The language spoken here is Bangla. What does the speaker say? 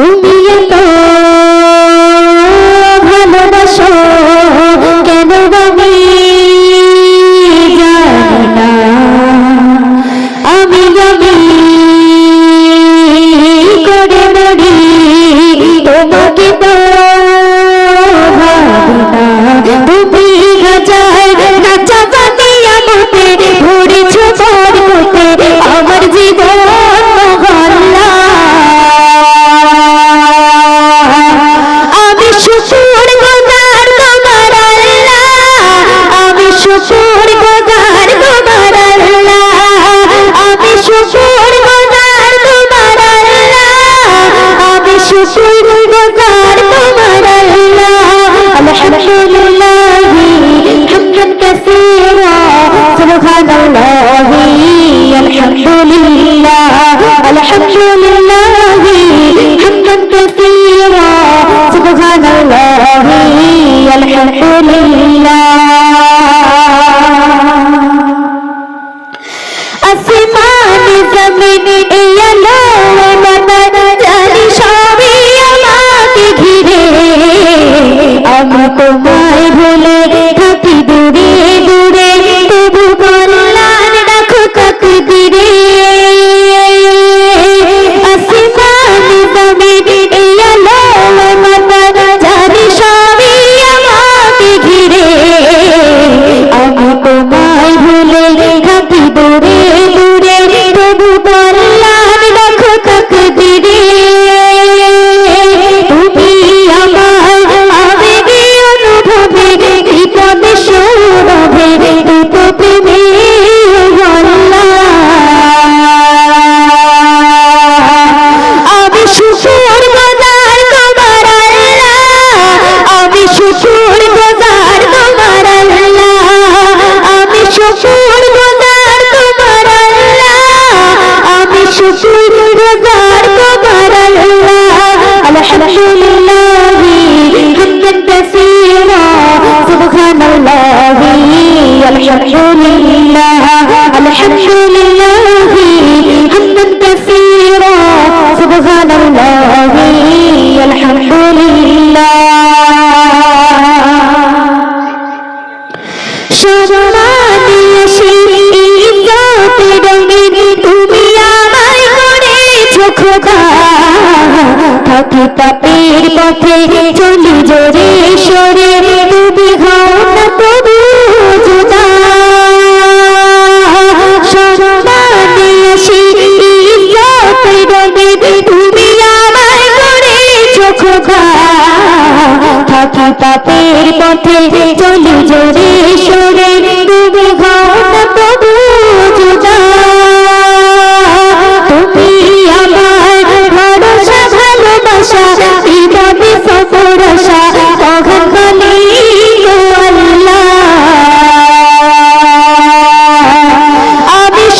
তুমি الحمد لله أسمان زمین یلو بدن জানি সবই আমাকে ঘিরে আমি তোমায় ভুলে থাকি দূরে দূরে তবু করে তুমি আমায় করেছ খোদা থাকি পাপের পথে, চলি জোরে সরে। তুমি থাকি পাপের পথে, চলি জোরে সরে।